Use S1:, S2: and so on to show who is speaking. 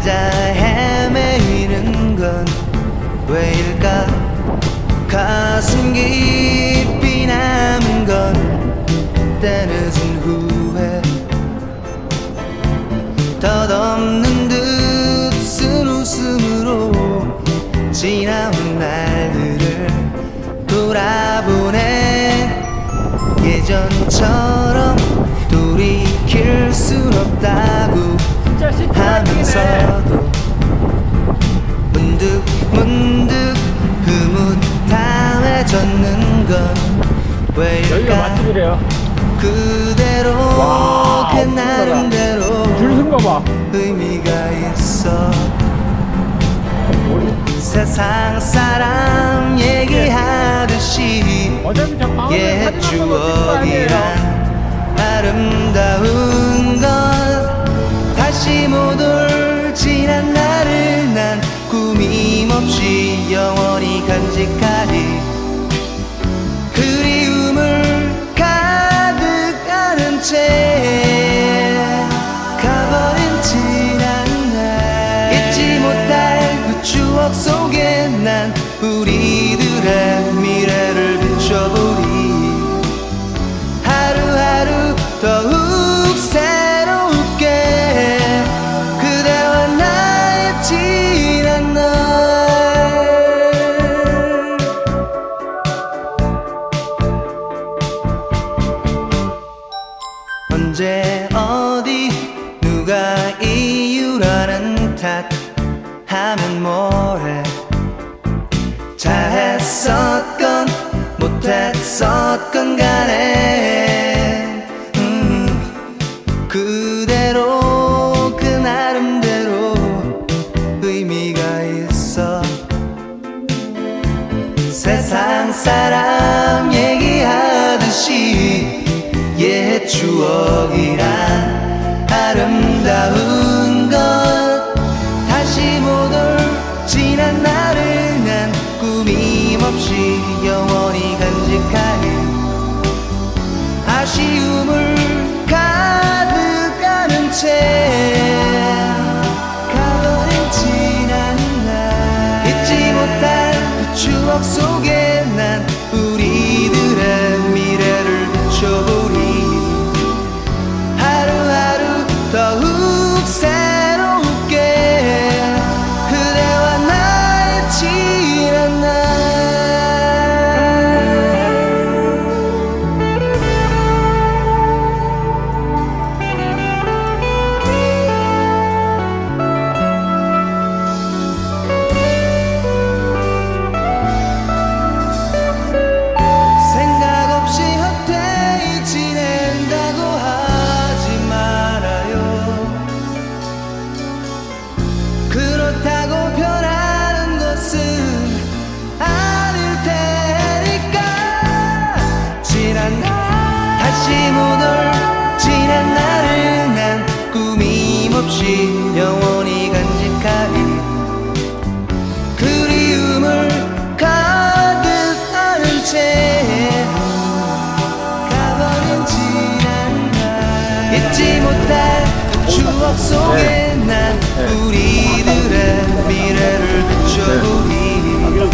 S1: 찾아 헤매이는 건 왜일까? 가슴 깊이 남은 건 때늦은 후회. 덧없는 듯 쓴 웃음으로 지나온 날들을 돌아보네 예전처럼 돌이킬 순 없다고.
S2: 여기가 맛집이래요.
S1: 그대로
S2: 와,
S1: 그. 나름대로
S2: 줄쓴거 봐.
S1: 의미가 있어 세상 사람 얘기하듯이
S2: 어차피 저 방금
S1: 옛
S2: 사진 한번 찍을 거 아니에요.
S1: 추억이란 아름다운 것 다시 못 올 지난 날을 난 꾸밈 없이 영원히 간직하 추억 속에 난 우리들의 미래를 비춰보리. 하루하루 더욱 새롭게 그대와 나의 지난 날. 언제 어디 누가 이유라는 탓 하면 뭐래? 잘했었건 못했었건 간에. 음, 그대로 그 나름대로 의미가 있어. 세상 사람 얘기하듯이 옛 추억이란 영원히 간직하리. 그리움을 가득하는 채 가버린 지난 날. 잊지 못할 그 추억 속에 난 우리들의 미래를 비춰보리.
S2: 이런